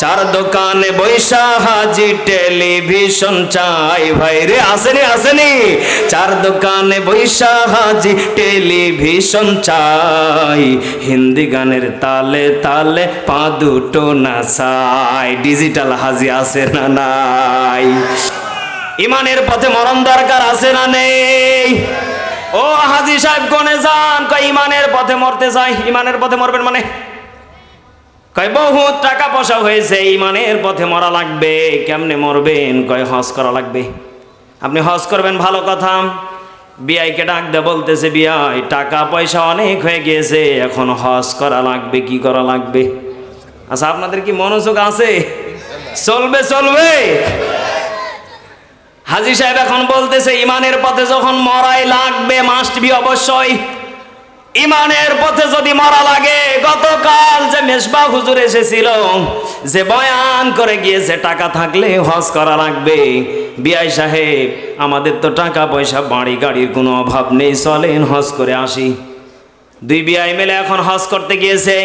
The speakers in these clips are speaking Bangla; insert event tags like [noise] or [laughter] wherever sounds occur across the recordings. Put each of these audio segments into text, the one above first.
চার দোকানে বৈশা হাজি টেলিভিশন চাই। ভাই রে, আসেনি আসেনি। চার দোকানে বৈশা হাজি টেলিভিশন চাই। হিন্দি গানের তালে তালে পা দুটো নাচাই। ডিজিটাল হাজি আছে না নাই? ইমানের পথে মরণ দরকার আছে না নেই? ও হাজি সাহেব কোনে যান। ইমানের পথে মরতে চাই ইমানের পথে মরবেন মানে? কয়, বহুত টাকা পয়সা হয়েছে, ইমানের পথে মরা লাগবে, কেমনে মরবেন? কয়, হজ করা লাগবে। আপনি হজ করবেন, ভালো কথা। বিআইকে ডাক দে বলতেছে, বিআই, টাকা পয়সা অনেক হয়ে গিয়েছে, এখন হজ করা লাগবে, কি করা লাগবে? আচ্ছা আপনাদের কি মনোযোগ আছে? চলবে চলবে। হাজি সাহেব এখন বলতেছে, ইমানের পথে যখন মরাই লাগবে মাস্ট বি অবশ্যই। ইমানের পথে যদি মরা লাগে, গতকাল যে মেশবা হুজুর এসেছিল, যে বয়ান করে গিয়েছে, টাকা থাকলে হজ করা লাগবে। বিআই সাহেব, আমাদের তো টাকা পয়সা, বাড়ি গাড়ির কোনো অভাব নেই, চলেন হজ করে আসি। দুই বিআই মিলে এখন হজ করতে গিয়েছে।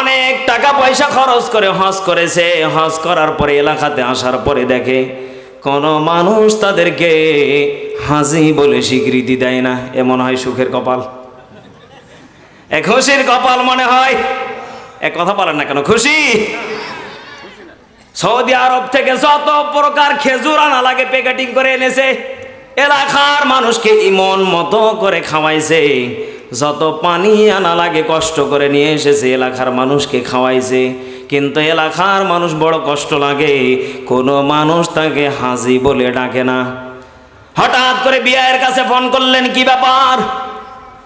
অনেক টাকা পয়সা খরচ করে হজ করেছে। হজ করার পরে এলাকাতে আসার পরে দেখে, কোনো মানুষ তাদেরকে হাজি বলে স্বীকৃতি দেয় না। এমন হয় সুখের কপাল। এ খুশির কপাল মনে হয়। এক কথা বলেন না কেন, খুশি? সৌদি আরব থেকে যত প্রকার খেজুর আনা লাগে প্যাকেটিং করে এনেছে, এলাকার মানুষকে ইমন মতো করে খাওয়াইছে। যত পানি আনা লাগে কষ্ট করে নিয়ে এসেছে, এলাকার মানুষকে খাওয়াইছে। কিন্তু এলাকার মানুষ বড় কষ্ট লাগে, কোনো মানুষ তাকে হাজি বলে ডাকে না। হঠাৎ করে বিয়ের কাছে ফোন করলেন, কি ব্যাপার?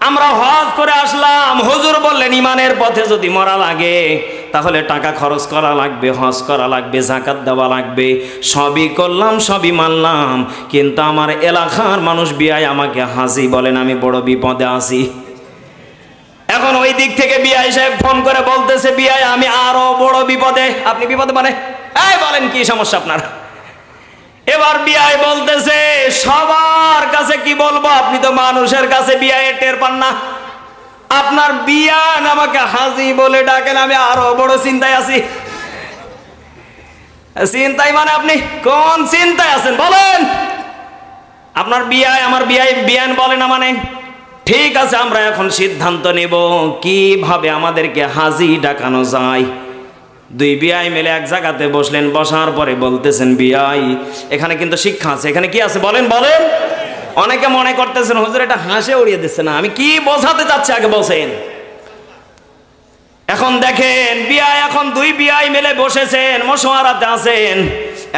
আমরা হজ করে আসলাম। হুজুর বললেন, ইমানের পথে যদি মরা লাগে, তাহলে টাকা খরচ করা লাগবে, হজ করা লাগবে, জাকাত দেওয়া লাগবে। সবই করলাম, সবই মানলাম। কিন্তু আমার এলাকার মানুষ বিয়ায় আমাকে হাসি বলেন, আমি বড় বিপদে আছি। এখন ওই দিক থেকে বিআই সাহেব ফোন করে বলতেছে, বিআই, আমি আরও বড় বিপদে। আপনি বিপদে মানে? এই বলেন, কি সমস্যা আপনার? এবার বিআই সবার কাছে কি বলব? আপনি তো মানুষের কাছে বিআই টের পান না। আপনার বিয়ান আমাকে হাজি বলে ডাকেন, আমি আরও বড় চিন্তায় আছি। চিন্তায় মানে আপনি কোন চিন্তায় আছেন? বলেন। আপনার বিয়াই আমার বিয়াই বিয়ান বলে না মানে? ঠিক আছে, আমরা এখন সিদ্ধান্ত নেব কীভাবে আমাদেরকে হাজি ডাকানো যায়। দুই বিআই মিলে এক জায়গাতে বসলেন, বসার পরে বলতেছেন বিআই এখানে কিন্তু শিক্ষা আছে, এখানে কি আছে? বলেন বলেন। অনেকে মনে করতেছেন, হুজুর, এটা হাসে উড়িয়ে দিচ্ছে না। আমি কি বোঝাতে চাচ্ছি, আগে বসেন এখন দেখেন, বিআই এখন দুই বিআই মিলে বসেছেন মশোয়ারাতে আছেন।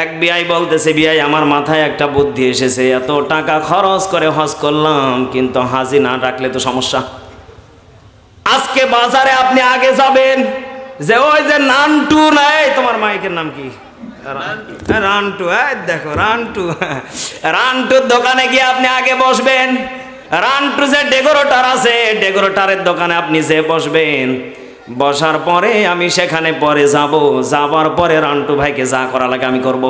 এক বিআই বলতেছে, বিআই, আমার মাথায় একটা বুদ্ধি এসেছে, এত টাকা খরচ করে হজ করলাম, কিন্তু হাজি না ডাকলে তো সমস্যা। আজকে বাজারে আপনি আগে যাবেন, যে ওই যে নানটু নাই, তোমার মাইকের নাম কি? রানটু এই দেখো রানটু রানটুর দোকানে গিয়ে আপনি আগে বসবেন। রানটু যে ডেকোরেটার আছে, ডেকোরেটারের দোকানে আপনি যে বসবেন। বসার পরে আমি সেখানে পরে যাব। যাবার পরে রান্টু ভাইকে যা করা লাগে আমি করব।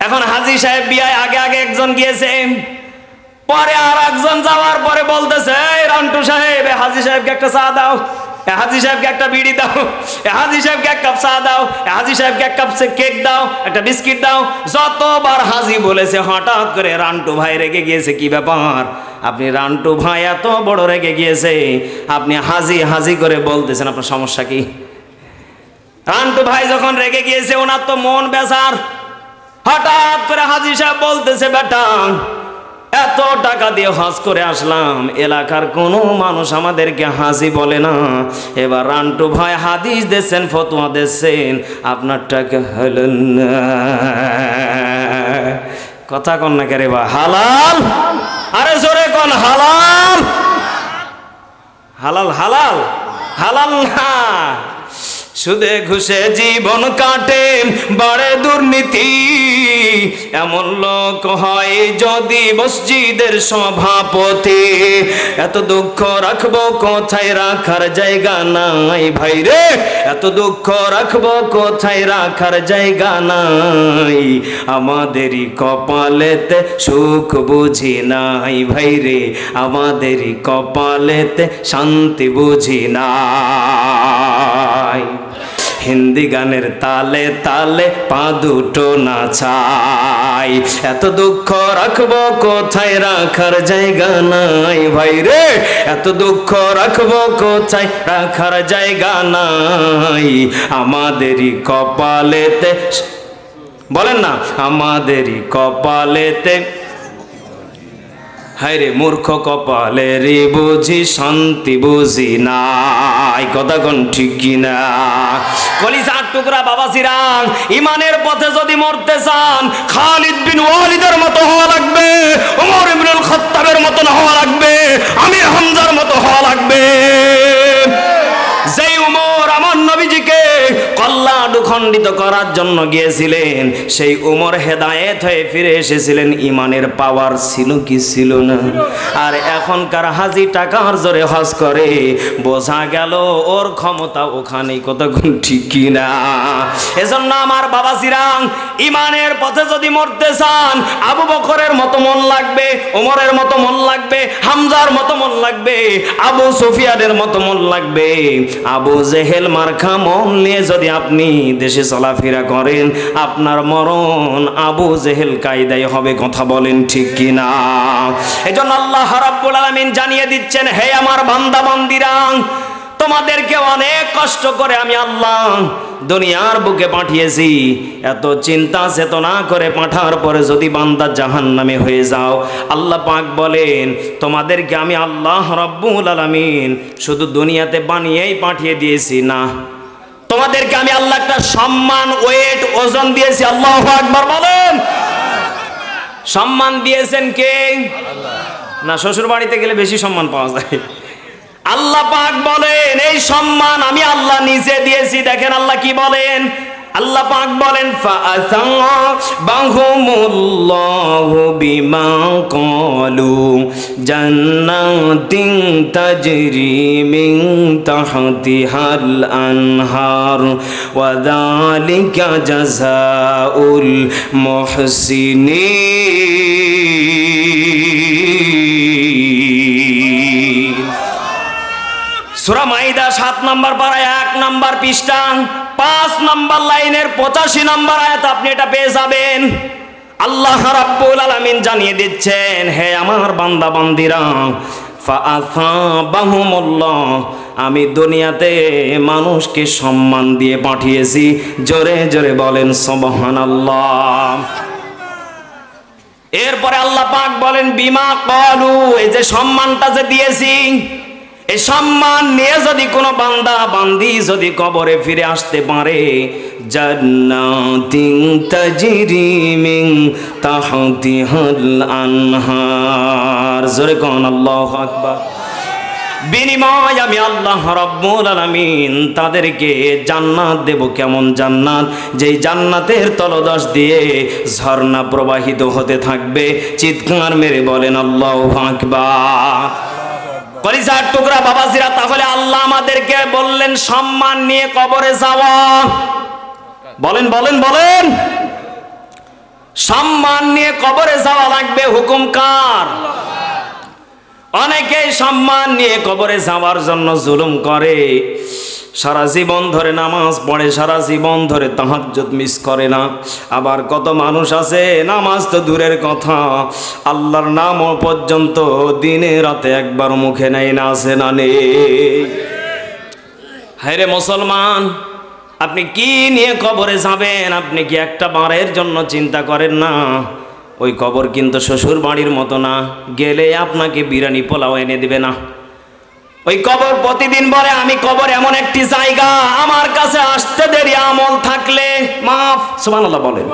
এখন হাজি সাহেব বিয়ায় আগে আগে একজন গিয়েছে। পরে আর একজন যাওয়ার পরে বলতেছে রান্টু সাহেব হাজি সাহেবকে একটা চা দাও। হাজি সাহেবকে একটা বিড়ি দাও হাজি সাহেবকে এক কাপ চা দাও হাজি সাহেবকে এক কাপ কেক দাও, একটা বিস্কিট দাও। যতবার হাজি বলেছে হঠাৎ করে রান্টু ভাই রেগে গিয়েছে, কি ব্যাপার? আপনি রান্টু ভাই এত বড় রেগে গিয়েছে, আপনি হাজি হাজি করে বলতেছেন, আপনার সমস্যা কি? রান্টু ভাই যখন রেগে গিয়েছে, ওনার তো মন বেজার। হঠাৎ করে হাজি সাহেব বলতেছে, বেটা এত টাকা দিয়ে হজ করে আসলাম, এলাকার কোনো মানুষ আমাদেরকে হাজি বলে না। এবার রান্টু ভাই হাদিস দিচ্ছেন ফতোয়া দিচ্ছেন আপনার টাকা হলো কথা কন না কে বা হালাল? আরে জোরে কন, হালাল? হালাল হালাল? হালাল না। সুদে ঘুষে জীবন কাটে, বাড়ে দুর্নীতি। এমন লোক হয় যদি মসজিদের সভাপতি। এত দুঃখ রাখব কোথায় রাখার জায়গা নাই ভাই রে? এত দুঃখ রাখব কোথায় রাখার জায়গা নাই? আমাদেরই কপালেতে সুখ বুঝি নাই ভাই রে। আমাদেরই কপালেতে শান্তি বুঝি নাই। হিন্দি গানের তালে তালে পা দুটো নাচাই। এত দুঃখ রাখব কোথায়? রাখার জায়গা নাই। ভাই রে, এত দুঃখ রাখব কোথায়? রাখার জায়গা নাই। আমাদেরই কপালেতে, বলেন না, আমাদেরই কপালেতে হায়রে মূর্খ কপালেরই বুঝি শান্তি বুঝি নাই কথা কোন ঠিক কিনা? কলিজা টুকরা বাবা সিরাং ইমানের পথে যদি মরতে চান, খালিদ বিন ওয়ালিদের মতো হওয়া লাগবে ওমর ইবনুল খাত্তাবের মতন হওয়া লাগবে, আমির হামজার মতো হওয়া লাগবে। যেই উমর আমার নবীজিকে কল্লা খণ্ডিত করার জন্য গিয়েছিলেন। সেই উমর হেদায়েত হয়ে ফিরে এসেছিলেন। ইমানের পাওয়ার ছিল কি ছিল না। আর এখনকার হাজি টাকার জোরে হজ করে। বোঝা গেল ওর ক্ষমতা ওখানেই কতক্ষণ ঠিক কি না এজন্য আমার বাবা সিরাং ইমানের পথে যদি মরতে চান, আবু বকরের মতো মন লাগবে ওমরের মতো মন লাগবে, হামজার মতো মন লাগবে, আবু সুফিয়ানের মতো মন লাগবে। আবু জেহেল মার্খা মন নিয়ে যদি আপনি দেশে চলাফেরা করেন, আপনার মরণ আবু জেহেল কায়দায় হবে, কথা বলেন ঠিক কি না এই জন্য আল্লাহ রাব্বুল আলামিন জানিয়ে দিচ্ছেন, হে আমার বান্দা বান্দিরা, তোমাদেরকে অনেক কষ্ট করে আমি আল্লাহ দুনিয়ার বুকে পাঠিয়েছি। এত চিন্তা চেতনা করে পাঠার পরে যদি বান্দা জাহান নামে হয়ে যাও, আল্লাহ পাক বলেন, তোমাদেরকে আমি আল্লাহ রব্বুল আলামিন শুধু দুনিয়াতে বানিয়েই পাঠিয়ে দিয়েছি, না। তোমাদেরকে আমি আল্লাহ একটা সম্মান ওয়েট ওজন দিয়েছি। আল্লাহ একবার বলেন। সম্মান দিয়েছেন কে? না শ্বশুর বাড়িতে গেলে বেশি সম্মান পাওয়া যায়। আল্লাহ পাক বলেন এই সম্মান আমি আল্লাহ নিজে দিয়েছি। দেখেন আল্লাহ কি বলেন? আল্লাহ পাক বলেন বাহুমুল্লাহু বিমা ক্বালু জান্নাতিন তাজরি মিন তাহতিহাল আনহার ওয়া যালিকা জাযাউল মুহসিনিন। সুরা মাইদা সাত নম্বর পাড়ায় এক নম্বর পৃষ্ঠা পাঁচ নম্বর লাইনের পঁচাশি নম্বর আয়াত আপনি এটা পেয়ে যাবেন। আল্লাহ রাব্বুল আলামিন জানিয়ে দিচ্ছেন, হে আমার বান্দা বান্দিরা আমি দুনিয়াতে মানুষকে সম্মান দিয়ে পাঠিয়েছি। জোরে জোরে বলেন, সুবহানাল্লাহ। এরপরে আল্লাহ পাক বলেন, বিমা কলু এই যে সম্মানটা যে দিয়েছি এই সম্মান নিয়ে যদি কোনো বান্দা বান্দি যদি কবরে ফিরে আসতে পারে বিনিময় আমি আল্লাহ রব্বুল আলামিন তাদেরকে জান্নাত দেব। কেমন জান্নাত? যেই জান্নাতের তলদশ দিয়ে ঝর্ণা প্রবাহিত হতে থাকবে। চিৎকার মেরে বলেন, আল্লাহ আকবার। কলিজার টুকরা বাবাজিরা, তাহলে আল্লাহ আমাদেরকে বললেন, সম্মান নিয়ে কবরে যাওয়া। বলেন বলেন বলেন। সম্মান নিয়ে কবরে যাওয়া লাগবে হুকুম কার? অনেকে সম্মান নিয়ে কবরে যাওয়ার জন্য জুলুম করে। সারা জীবন ধরে নামাজ পড়ে, সারা জীবন ধরে তাহাজ্জুদ মিস করে না। আবার কত মানুষ আছে, নামাজ তো দূরের কথা। আল্লাহর নামও পর্যন্ত দিনে রাতে একবার মুখে নেই না আছে না নেই হায়রে মুসলমান, আপনি কি নিয়ে কবরে যাবেন? আপনি কি একটা বারের জন্য চিন্তা করেন না? ওই কবর কিন্তু শ্বশুর বাড়ির মতো না। গেলে আপনাকে বিরিয়ানি পোলাও এনে দিবে না। ওই কবর প্রতিদিন বলে আমি কবর এমন একটি জায়গা। আমার কাছে আসতে দেরি, আমল থাকলে মাফ। সুবহানাল্লাহ বলেন।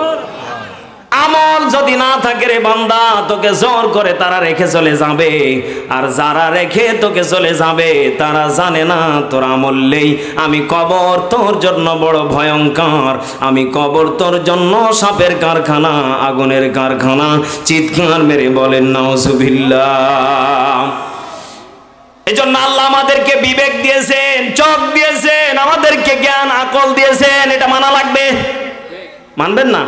আমল যদি না থাকে রে বান্দা, তোকে জোর করে তারা রেখে চলে যাবে। আর যারা রেখে তোকে চলে যাবে, তারা জানে না তোর আমল নেই। আমি কবর তোর জন্য বড় ভয়ঙ্কর। আমি কবর তোর জন্য সাপের কারখানা, আগুনের কারখানা। চিৎকার মেরে বলেন না নাউজুবিল্লাহ এই জন্য আল্লাহ আমাদেরকে বিবেক দিয়েছেন চোখ দিয়েছেন আমাদেরকে জ্ঞান আকল দিয়েছেন এটা মানা লাগবে মানবেন না?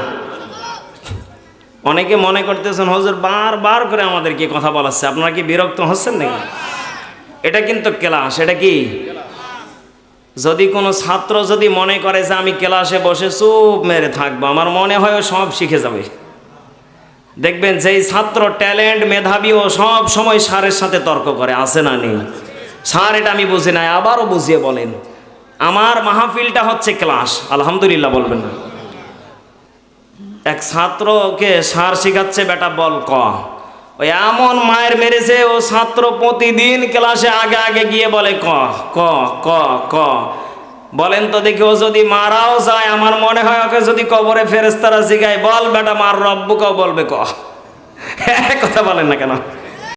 অনেকে মনে করতেছেন, হজর, বারবার করে আমাদেরকে কথা বলাচ্ছে? আপনারা কি বিরক্ত হচ্ছেন নাকি? এটা কিন্তু ক্লাস, এটা কি? যদি কোনো ছাত্র যদি মনে করে যে আমি ক্লাসে বসে চুপ মেরে থাকব, আমার মনে হয় সব শিখে যাবে। দেখবেন যেই ছাত্র ট্যালেন্ট, মেধাবী, ও সব সময় স্যারের সাথে তর্ক করে আসে না নেই? স্যার, এটা আমি বুঝি নাই, আবারও বুঝিয়ে বলেন। আমার মাহফিলটা হচ্ছে ক্লাস, আলহামদুলিল্লাহ বলবেন না। এক ছাত্রকে সার শিখাচ্ছে, বেটা, বল ক। ওই এমন মায়ের মেরেছে, ও ছাত্র প্রতিদিন ক্লাসে আগে আগে গিয়ে বলে, ক ক ক ক। বলেন তো দেখি, ও যদি মারাও যায়, আমার মনে হয় ওকে যদি কবরে ফেরেস্তারা শিখায় বল বেটা, মার রব্বুকেও বলবে ক। [laughs] কথা বলেন না কেন?